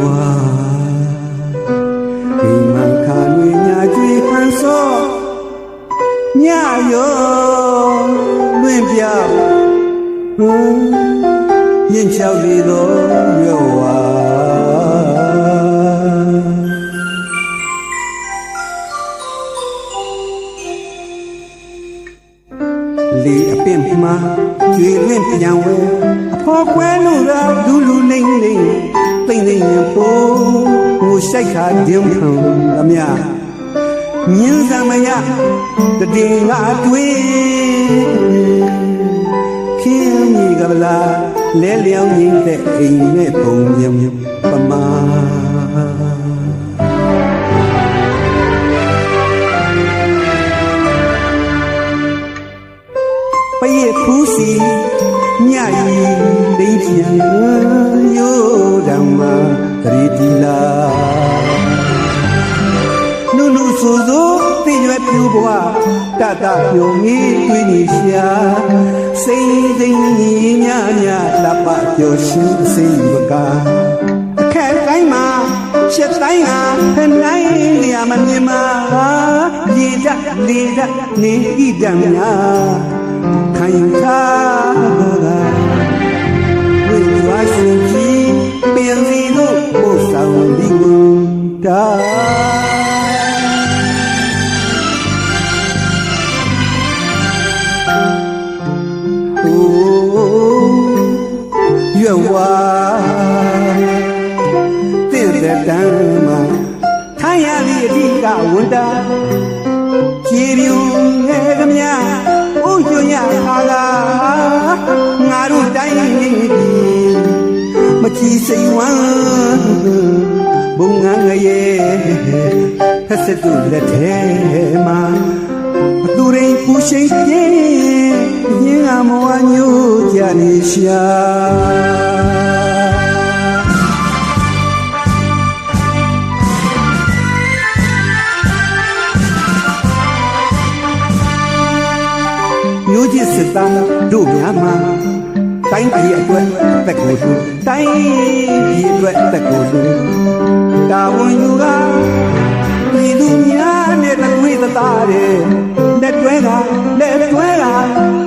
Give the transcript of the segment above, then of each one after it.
ဝါဒီမန်ခါနွေညာကျွေးခံစောညရောလွင့်ပြဟွန်းရင်ချောက်လေသောရောဝါလေအပင်မှာကျွေးလွင့်ပြန်ဝဲအဖို့ကွဲလို့သာဒူးလူလိမ့်လိမ့် ပိမ့်လိမ့်ရင်ပိုးဟိုရှိုက်ခါဒင်းခံအမြမြင်းစံမယတတိငါတွေးခင်းကြီးကလာလဲလျောင်းရင်းတဲ့အိမ်နဲ့ပုံမြမြပမာပရဲ့ဖူးစီ ညရီလိမ့်ပြန်ရိုးဓမ္မဂရီတီလာနုနုဆိုဆိုသိရွယ်ပြူဘဝတတပြုံကြီးတွေ့နေရှာစိမ့်သိမ့်ညီညညလပ်ပပျော်ရှင်စိမ့်ဘကအခက်တိုင်းမှာချက်တိုင်းဟာဖနိုင်လျာမမြင်မှာရေတတ်လေတတ်နေဤတံများ ခိုင်ထားတာဝိဝါရှင်ကြီးပြန်စီလို့ပို့ဆောင်ဒီကိုတာအိုးရွယ်ဝါတင့်တဲ့တမ်းမှာထိုင်ရသည့်အဓိကဝန်တာကြည်ပြူငယ်ကမြဥညွ စိမ်ဝမ်းဘုံငန်းငရဲ့ဖက်စတူလက်ထဲမှာအတူရင်ပူရှိန်ပြင်းရင်းအမောညို့ကြနေရှာမျိုးချစ်စစ်သားတို့များမှာ တိုင်းပြည်အတွက်တက်ကိုလူတိုင်းပြည်အတွက်တက်ကိုလူတာဝန်ယူကပြည်သူများနဲ့တလွေးသားတဲ့လက်တွဲကလက်တွဲက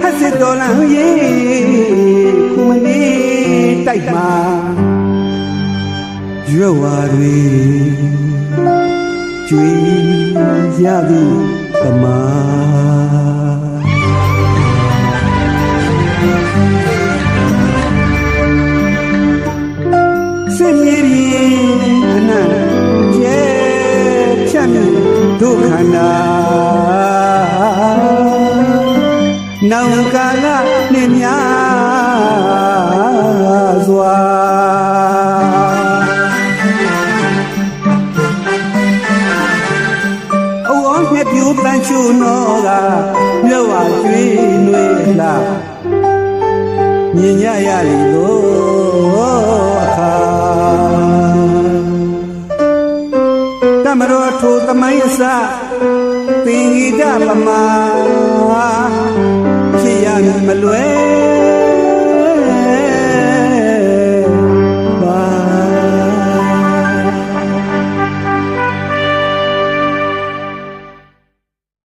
ဟက်စစ်တော်လန်ရေးခုမနေတိုက်မှာရွယ်ဝါတွေကျွေးရသည်သမား ခနာနောင်ကာလနှင့်များစွာအိုးငှက်ပြူပန်းချူနောကမြတ်ဝါကျွေးနွေလာမြင်ရရလီလို့ သမိုင်းအစသင်္ဂီတပမာဖြစ်ရမလွယ်